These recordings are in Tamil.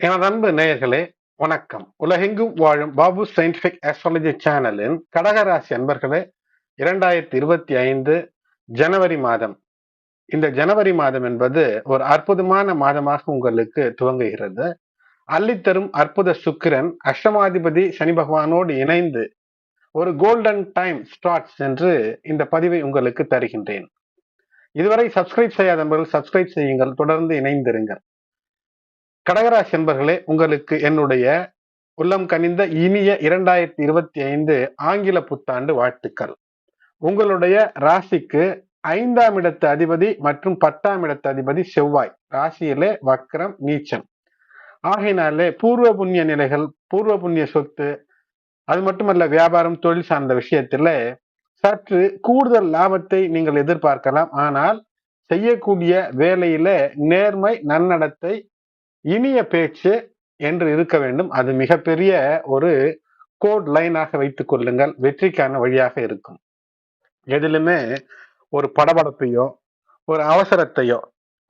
எனது அன்பு நேயர்களே வணக்கம். உலகெங்கும் வாழும் பாபு சயின்டிபிக் ஆஸ்ட்ராலஜி சேனலின் கடகராசி அன்பர்களே இரண்டாயிரத்தி இருபத்தி ஐந்து ஜனவரி மாதம். இந்த ஜனவரி மாதம் என்பது ஒரு அற்புதமான மாதமாக உங்களுக்கு துவங்குகிறது. அள்ளித்தரும் அற்புத சுக்கிரன் அஷ்டமாதிபதி சனி பகவானோடு இணைந்து ஒரு கோல்டன் டைம் ஸ்டார்ட்ஸ் என்று இந்த பதிவை உங்களுக்கு தருகின்றேன். இதுவரை சப்ஸ்கிரைப் செய்யாத நண்பர்கள் சப்ஸ்கிரைப் செய்யுங்கள் தொடர்ந்து இணைந்திருங்கள். கடகராசி என்பர்களே உங்களுக்கு என்னுடைய உள்ளம் கனிந்த இனிய இரண்டாயிரத்தி இருபத்தி ஐந்து ஆங்கில புத்தாண்டு வாழ்த்துக்கள். உங்களுடைய ராசிக்கு ஐந்தாம் இடத்து அதிபதி மற்றும் பத்தாம் இடத்து அதிபதி செவ்வாய். ராசியிலே வக்ரம் நீச்சம். ஆகையினாலே பூர்வ புண்ணிய நிலைகள் பூர்வ புண்ணிய சொத்து அது மட்டுமல்ல வியாபாரம் தொழில் சார்ந்த விஷயத்துல சற்று கூடுதல் லாபத்தை நீங்கள் எதிர்பார்க்கலாம். ஆனால் செய்யக்கூடிய வேலையில நேர்மை நன்னடத்தை இனிய பேச்சு என்று இருக்க வேண்டும். அது மிகப்பெரிய ஒரு கோட் லைனாக வைத்துக் கொள்ளுங்கள். வெற்றிக்கான வழியாக இருக்கும். எதிலுமே ஒரு படபடப்பையோ ஒரு அவசரத்தையோ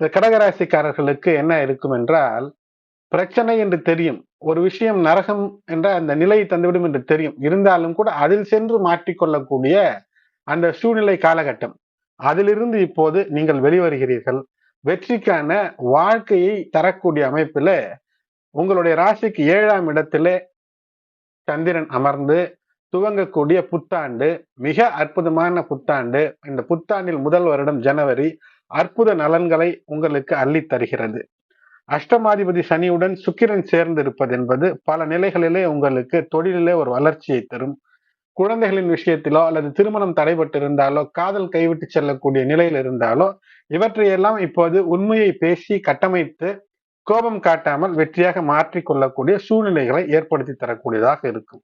இந்த கடகராசிக்காரர்களுக்கு என்ன இருக்கும் என்றால் பிரச்சனை என்று தெரியும். ஒரு விஷயம் நரகம் என்ற அந்த நிலையை தந்துவிடும் என்று தெரியும். இருந்தாலும் கூட அதில் சென்று மாற்றிக்கொள்ளக்கூடிய அந்த சூழ்நிலை காலகட்டம். அதிலிருந்து இப்போது நீங்கள் வெளிவருகிறீர்கள். வெற்றிக்கான வாழ்க்கையை தரக்கூடிய அமைப்புல உங்களுடைய ராசிக்கு ஏழாம் இடத்துல சந்திரன் அமர்ந்து துவங்கக்கூடிய புத்தாண்டு மிக அற்புதமான புத்தாண்டு. இந்த புத்தாண்டில் முதல் வருடம் ஜனவரி. அற்புத நலன்களை உங்களுக்கு அள்ளி தருகிறது. அஷ்டமாதிபதி சனியுடன் சுக்கிரன் சேர்ந்து இருப்பது என்பது பல நிலைகளிலே உங்களுக்கு தொழிலிலே ஒரு வளர்ச்சியை தரும். குழந்தைகளின் விஷயத்திலோ அல்லது திருமணம் தடைபட்டு இருந்தாலோ காதல் கைவிட்டு செல்லக்கூடிய நிலையில் இருந்தாலோ இவற்றையெல்லாம் இப்போது உண்மையை பேசி கட்டமைத்து கோபம் காட்டாமல் வெற்றியாக மாற்றிக் கொள்ளக்கூடிய சூழ்நிலைகளை ஏற்படுத்தி தரக்கூடியதாக இருக்கும்.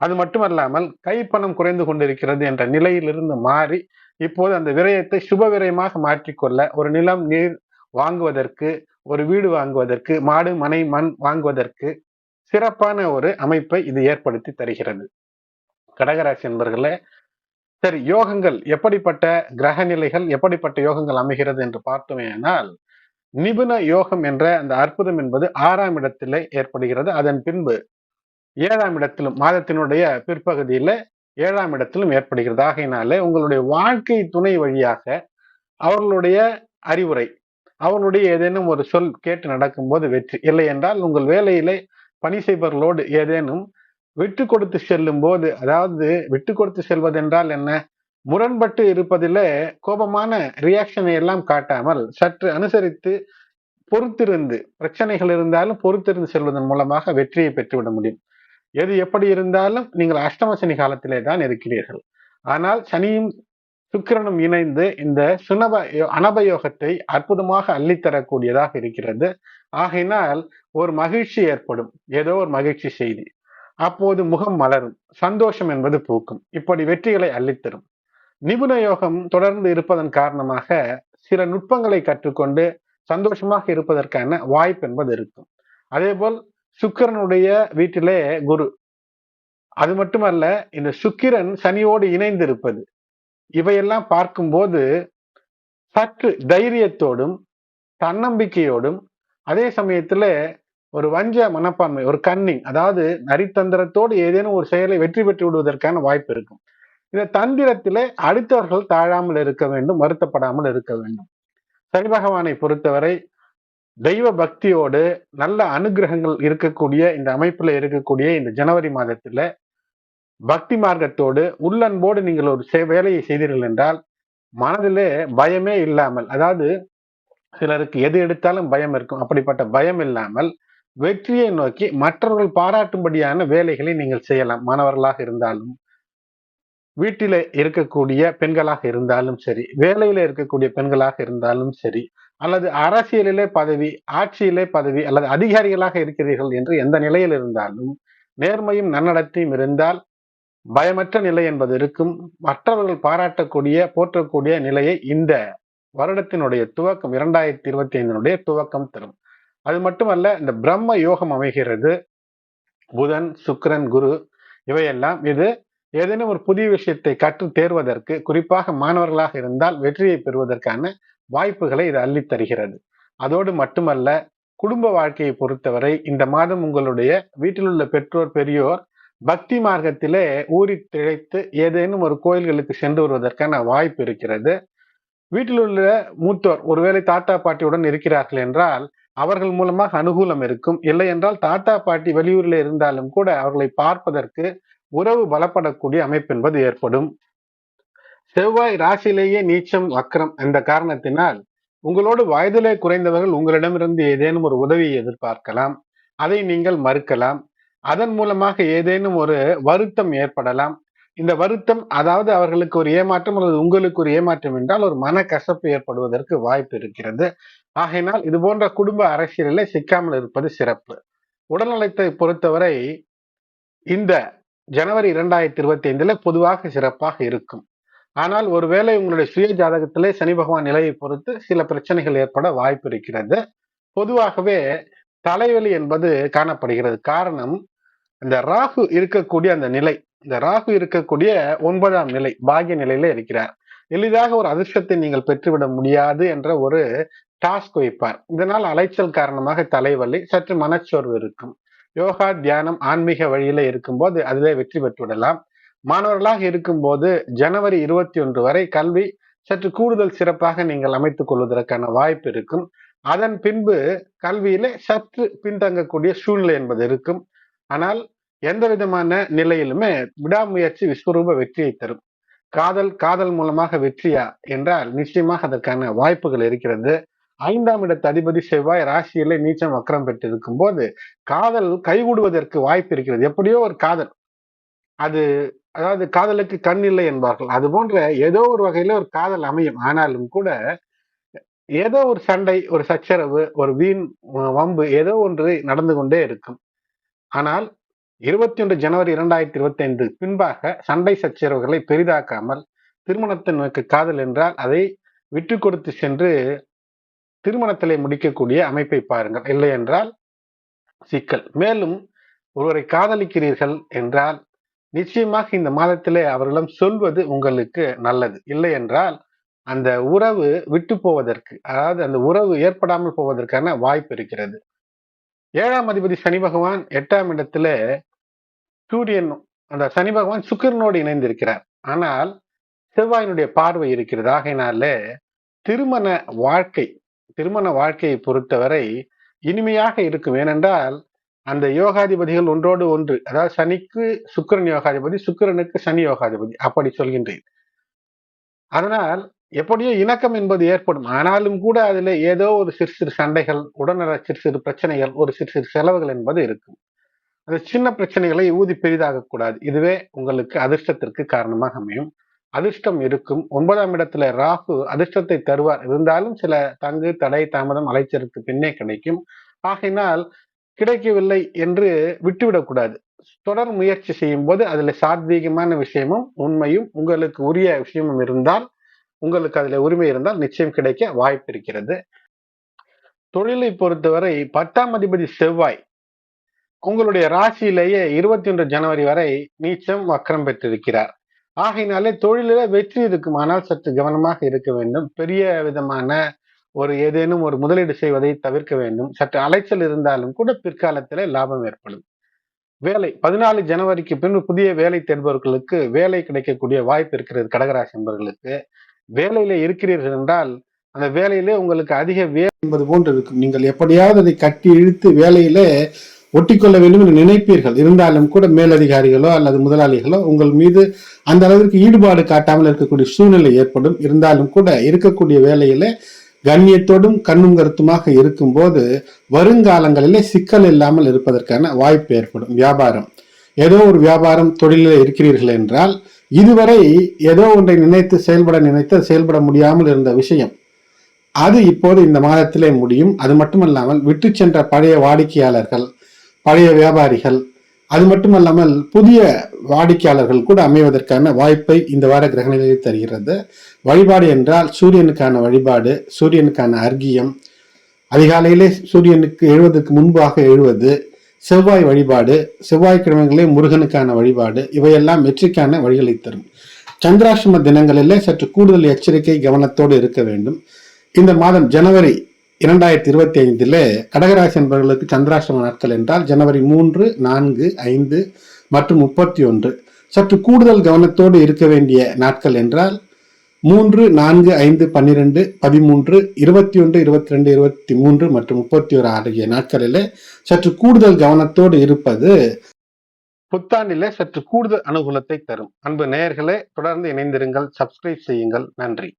அது மட்டுமல்லாமல் கைப்பணம் குறைந்து கொண்டிருக்கிறது என்ற நிலையிலிருந்து மாறி இப்போது அந்த விரயத்தை சுப விரயமாக மாற்றிக்கொள்ள ஒரு நிலம் நீர் வாங்குவதற்கு ஒரு வீடு வாங்குவதற்கு மாடு மனை மண் வாங்குவதற்கு சிறப்பான ஒரு அமைப்பை இது ஏற்படுத்தி தருகிறது. கடகராசி என்பர்களே சரி யோகங்கள் எப்படிப்பட்ட கிரக நிலைகள் எப்படிப்பட்ட யோகங்கள் அமைகிறது என்று பார்த்தோமேனால் நிபுண யோகம் என்ற அந்த அற்புதம் என்பது ஆறாம் இடத்திலே ஏற்படுகிறது. அதன் பின்பு ஏழாம் இடத்திலும் மாதத்தினுடைய பிற்பகுதியில ஏழாம் இடத்திலும் ஏற்படுகிறது. ஆகையினாலே உங்களுடைய வாழ்க்கை துணை வழியாக அவர்களுடைய அறிவுரை அவர்களுடைய ஏதேனும் ஒரு சொல் கேட்டு நடக்கும்போது வெற்றி. இல்லை என்றால் உங்கள் வேலையிலே பணி செய்பவர்களோடு ஏதேனும் விட்டு கொடுத்து செல்லும் போது அதாவது விட்டு கொடுத்து செல்வதென்றால் என்ன? முரண்பட்டு இருப்பதிலே கோபமான ரியாக்ஷனை எல்லாம் காட்டாமல் சற்று அனுசரித்து பொறுத்திருந்து பிரச்சனைகள் இருந்தாலும் பொறுத்திருந்து செல்வதன் மூலமாக வெற்றியை பெற்றுவிட முடியும். எது எப்படி இருந்தாலும் நீங்கள் அஷ்டம சனி காலத்திலே தான் இருக்கிறீர்கள். ஆனால் சனியும் சுக்கிரனும் இணைந்து இந்த சுனப அனபயோகத்தை அற்புதமாக அள்ளித்தரக்கூடியதாக இருக்கிறது. ஆகையினால் ஒரு மகிழ்ச்சி ஏற்படும். ஏதோ ஒரு மகிழ்ச்சி செய்தி. அப்போது முகம் மலரும். சந்தோஷம் என்பது பூக்கும். இப்படி வெற்றிகளை அள்ளித்தரும். நிபுண யோகம் தொடர்ந்து இருப்பதன் காரணமாக சில நுட்பங்களை கற்றுக்கொண்டு சந்தோஷமாக இருப்பதற்கான வாய்ப்பு என்பது இருக்கும். அதே போல் சுக்கிரனுடைய வீட்டிலே குரு. அது மட்டுமல்ல இந்த சுக்கிரன் சனியோடு இணைந்து இருப்பது இவையெல்லாம் பார்க்கும்போது சற்று தைரியத்தோடும் தன்னம்பிக்கையோடும் அதே சமயத்துல ஒரு வஞ்ச மனப்பான்மை ஒரு கன்னிங் அதாவது நரித்தந்திரத்தோடு ஏதேனும் ஒரு செயலை வெற்றி பெற்று விடுவதற்கான வாய்ப்பு இருக்கும். இந்த தந்திரத்திலே அடுத்தவர்கள் தாழாமல் இருக்க வேண்டும் வருத்தப்படாமல் இருக்க வேண்டும். சனி பகவானை பொறுத்தவரை தெய்வ பக்தியோடு நல்ல அனுகிரகங்கள் இருக்கக்கூடிய இந்த அமைப்புல இருக்கக்கூடிய இந்த ஜனவரி மாதத்துல பக்தி மார்க்கத்தோடு உள்ளன்போடு நீங்கள் ஒரு வேலையை செய்தீர்கள் என்றால் மனதிலே பயமே இல்லாமல் அதாவது சிலருக்கு எது எடுத்தாலும் பயம் இருக்கும் அப்படிப்பட்ட பயம் இல்லாமல் வெற்றியை நோக்கி மற்றவர்கள் பாராட்டும்படியான வேலைகளை நீங்கள் செய்யலாம். மாணவர்களாக இருந்தாலும் வீட்டில இருக்கக்கூடிய பெண்களாக இருந்தாலும் சரி வேலையில இருக்கக்கூடிய பெண்களாக இருந்தாலும் சரி அல்லது அரசியலிலே பதவி ஆட்சியிலே பதவி அல்லது அதிகாரிகளாக இருக்கிறீர்கள் என்று எந்த நிலையில் இருந்தாலும் நேர்மையும் நன்னடத்தையும் இருந்தால் பயமற்ற நிலை என்பது இருக்கும். மற்றவர்கள் பாராட்டக்கூடிய போற்றக்கூடிய நிலையை இந்த வருடத்தினுடைய துவக்கம் இரண்டாயிரத்தி இருபத்தி ஐந்தினுடைய துவக்கம் தரும். அது மட்டுமல்ல இந்த பிரம்ம யோகம் அமைகிறது. புதன் சுக்கரன் குரு இவையெல்லாம் இது ஏதேனும் ஒரு புதிய விஷயத்தை கற்று தேர்வதற்கு குறிப்பாக மாணவர்களாக இருந்தால் வெற்றியை பெறுவதற்கான வாய்ப்புகளை இது அள்ளி தருகிறது. அதோடு மட்டுமல்ல குடும்ப வாழ்க்கையை பொறுத்தவரை இந்த மாதம் உங்களுடைய வீட்டில் உள்ள பெற்றோர் பெரியோர் பக்தி மார்க்கத்திலே ஊறி திழைத்து ஏதேனும் ஒரு கோயில்களுக்கு சென்று வருவதற்கான வாய்ப்பு இருக்கிறது. வீட்டில் உள்ள மூத்தோர் ஒருவேளை தாத்தா பாட்டியுடன் இருக்கிறார்கள் என்றால் அவர்கள் மூலமாக அனுகூலம் இருக்கும். இல்லை என்றால் தாத்தா பாட்டி வெளியூரில் இருந்தாலும் கூட அவர்களை பார்ப்பதற்கு உறவு பலப்படக்கூடிய அமைப்பு என்பது ஏற்படும். செவ்வாய் ராசியிலேயே நீச்சம் வக்கரம் என்ற காரணத்தினால் உங்களோடு வயதிலே குறைந்தவர்கள் உங்களிடமிருந்து ஏதேனும் ஒரு உதவியை எதிர்பார்க்கலாம். அதை நீங்கள் மறுக்கலாம். அதன் மூலமாக ஏதேனும் ஒரு வருத்தம் ஏற்படலாம். இந்த வருத்தம் அதாவது அவர்களுக்கு ஒரு ஏமாற்றம் அல்லது உங்களுக்கு ஒரு ஏமாற்றம் என்றால் ஒரு மன கசப்பு ஏற்படுவதற்கு வாய்ப்பு இருக்கிறது. ஆகையினால் இது போன்ற குடும்ப அரசியலில் சிக்காமல் இருப்பது சிறப்பு. உடல்நலத்தை பொறுத்தவரை இந்த ஜனவரி இரண்டாயிரத்தி இருபத்தி ஐந்துல பொதுவாக சிறப்பாக இருக்கும். ஆனால் ஒருவேளை உங்களுடைய சுய ஜாதகத்திலே சனி பகவான் நிலையை பொறுத்து சில பிரச்சனைகள் ஏற்பட வாய்ப்பு இருக்கிறது. பொதுவாகவே தலைவலி என்பது காணப்படுகிறது. காரணம் இந்த ராகு இருக்கக்கூடிய அந்த நிலை. இந்த ராகு இருக்கக்கூடிய ஒன்பதாம் நிலை பாகிய நிலையில இருக்கிறார். எளிதாக ஒரு அதிர்ஷ்டத்தை நீங்கள் பெற்றுவிட முடியாது என்ற ஒரு டாஸ்க் வைப்பார். இதனால் அலைச்சல் காரணமாக தலைவலி சற்று மனச்சோர்வு இருக்கும். யோகா தியானம் ஆன்மீக வழியில இருக்கும்போது அதிலே வெற்றி பெற்றுவிடலாம். மாணவர்களாக இருக்கும்போது ஜனவரி இருபத்தி ஒன்று வரை கல்வி சற்று கூடுதல் சிறப்பாக நீங்கள் அமைத்துக் கொள்வதற்கான வாய்ப்பு இருக்கும். அதன் பின்பு கல்வியில சற்று பின்தங்கக்கூடிய சூழ்நிலை என்பது இருக்கும். ஆனால் எந்த விதமான நிலையிலுமே விடாமுயற்சி விஸ்வரூப வெற்றியை தரும். காதல் காதல் மூலமாக வெற்றியா என்றால் நிச்சயமாக அதற்கான வாய்ப்புகள் இருக்கிறது. ஐந்தாம் இடத்து அதிபதி செவ்வாய் ராசியிலே நீச்சம் வக்கரம் பெற்றிருக்கும் போது காதல் கைகூடுவதற்கு வாய்ப்பு இருக்கிறது. எப்படியோ ஒரு காதல். அது அதாவது காதலுக்கு கண் இல்லை என்பார்கள். அது போன்ற ஏதோ ஒரு வகையில ஒரு காதல் அமையும். ஆனாலும் கூட ஏதோ ஒரு சண்டை ஒரு சச்சரவு ஒரு வீண் வம்பு ஏதோ ஒன்று நடந்து கொண்டே இருக்கும். ஆனால் இருபத்தி ஒன்று ஜனவரி இரண்டாயிரத்தி இருபத்தி ஐந்து பின்பாக சண்டை சச்சரவுகளை பெரிதாக்காமல் திருமணத்தை நோக்கு காதல் என்றால் அதை விட்டு கொடுத்து சென்று திருமணத்திலே முடிக்கக்கூடிய அமைப்பை பாருங்கள். இல்லை என்றால் சிக்கல். மேலும் ஒருவரை காதலிக்கிறீர்கள் என்றால் நிச்சயமாக இந்த மாதத்திலே அவர்களிடம் சொல்வது உங்களுக்கு நல்லது. இல்லை என்றால் அந்த உறவு விட்டு போவதற்கு அதாவது அந்த உறவு ஏற்படாமல் போவதற்கான வாய்ப்பு இருக்கிறது. ஏழாம் அதிபதி சனி பகவான் எட்டாம் இடத்துல சூரியன் அந்த சனி பகவான் சுக்கிரனோடு இணைந்திருக்கிறார். ஆனால் செவ்வாயினுடைய பார்வை இருக்கிறது. ஆகையினாலே திருமண வாழ்க்கை திருமண வாழ்க்கையை பொறுத்தவரை இனிமையாக இருக்கும். ஏனென்றால் அந்த யோகாதிபதிகள் ஒன்றோடு ஒன்று அதாவது சனிக்கு சுக்கிரன் யோகாதிபதி சுக்கிரனுக்கு சனி யோகாதிபதி அப்படி சொல்கின்றேன். அதனால் எப்படியோ இணக்கம் என்பது ஏற்படும். ஆனாலும் கூட அதுல ஏதோ ஒரு சிறு சிறு சண்டைகள் உடல்நல சிறு சிறு பிரச்சனைகள் ஒரு சிறு சிறு செலவுகள் என்பது இருக்கும். அந்த சின்ன பிரச்சனைகளை ஊதி பெரிதாக கூடாது. இதுவே உங்களுக்கு அதிர்ஷ்டத்திற்கு காரணமாக அமையும். அதிர்ஷ்டம் இருக்கும். ஒன்பதாம் இடத்துல ராகு அதிர்ஷ்டத்தை தருவார். இருந்தாலும் சில தங்கு தடை தாமதம் அலைச்சலுக்கு பின்னே கிடைக்கும். ஆகையினால் கிடைக்கவில்லை என்று விட்டுவிடக்கூடாது தொடர் முயற்சி செய்யும் போது அதுல சாத்வீகமான விஷயமும் உண்மையும் உங்களுக்கு உரிய விஷயமும் இருந்தால் உங்களுக்கு அதுல உரிமை இருந்தால் நிச்சயம் கிடைக்க வாய்ப்பு இருக்கிறது. தொழிலை பொறுத்தவரை பத்தாம் அதிபதி செவ்வாய் உங்களுடைய ராசியிலேயே இருபத்தி ஒன்று ஜனவரி வரை நீச்சம் வக்கரம் பெற்றிருக்கிறார். ஆகையினாலே தொழிலில வெற்றி இருக்கும். ஆனால் சற்று கவனமாக இருக்க வேண்டும். பெரிய விதமான ஒரு ஏதேனும் ஒரு முதலீடு செய்வதை தவிர்க்க வேண்டும். சற்று அலைச்சல் இருந்தாலும் கூட பிற்காலத்தில் லாபம் ஏற்படும். வேலை. பதினாலு ஜனவரிக்கு பின் புதிய வேலை தேடுபவர்களுக்கு வேலை கிடைக்கக்கூடிய வாய்ப்பு இருக்கிறது கடகராசி என்பவர்களுக்கு. வேலையில இருக்கிறீர்கள் என்றால் அந்த வேலையிலே உங்களுக்கு அதிக வேலை என்பது போன்று இருக்கும் நீங்கள் எப்படியாவது அதை கட்டி இழுத்து வேலையிலே ஒட்டிக்கொள்ள வேண்டும் என்று நினைப்பீர்கள். இருந்தாலும் கூட மேலதிகாரிகளோ அல்லது முதலாளிகளோ உங்கள் மீது அந்த அளவிற்கு ஈடுபாடு காட்டாமல் இருக்கக்கூடிய சூழ்நிலை ஏற்படும். இருந்தாலும் கூட இருக்கக்கூடிய வேலையில கண்ணியத்தோடும் கண்ணும் கருத்துமாக இருக்கும்போது வருங்காலங்களிலே சிக்கல் இல்லாமல் இருப்பதற்கான வாய்ப்பு ஏற்படும். வியாபாரம். ஏதோ ஒரு வியாபாரம் தொழிலில் இருக்கிறீர்கள் என்றால் இதுவரை ஏதோ ஒன்றை நினைத்து செயல்பட நினைத்து செயல்பட முடியாமல் இருந்த விஷயம். அது இப்போது இந்த மாதத்திலே முடியும். அது மட்டுமல்லாமல் விட்டு சென்ற பழைய வாடிக்கையாளர்கள் பழைய வியாபாரிகள் அது மட்டுமல்லாமல் புதிய வாடிக்கையாளர்கள் கூட அமைவதற்கான வாய்ப்பை இந்த வார கிரகணிகளை தருகிறது. வழிபாடு என்றால் சூரியனுக்கான வழிபாடு சூரியனுக்கான அர்க்கியம் அதிகாலையிலே சூரியனுக்கு எழுவதற்கு முன்பாக எழுவது செவ்வாய் வழிபாடு செவ்வாய்க்கிழமைகளே முருகனுக்கான வழிபாடு இவையெல்லாம் வெற்றிக்கான வழிகளை தரும். சந்திராசிரம தினங்களிலே சற்று கூடுதல் எச்சரிக்கை கவனத்தோடு இருக்க வேண்டும். இந்த மாதம் ஜனவரி இரண்டாயிரத்தி இருபத்தி ஐந்தில் கடகராசி என்பவர்களுக்கு சந்திராஷ்டம நாட்கள் என்றால் ஜனவரி மூன்று நான்கு ஐந்து மற்றும் முப்பத்தி ஒன்று சற்று கூடுதல் கவனத்தோடு இருக்க வேண்டிய நாட்கள் என்றால் மூன்று நான்கு ஐந்து பன்னிரெண்டு பதிமூன்று இருபத்தி ஒன்று இருபத்தி ரெண்டு இருபத்தி மூன்று மற்றும் முப்பத்தி ஒரு ஆகிய நாட்களில் சற்று கூடுதல் கவனத்தோடு இருப்பது புத்தாண்டிலே சற்று கூடுதல் அனுகூலத்தை தரும். அன்பு நேயர்களே தொடர்ந்து இணைந்திருங்கள். சப்ஸ்கிரைப் செய்யுங்கள். நன்றி.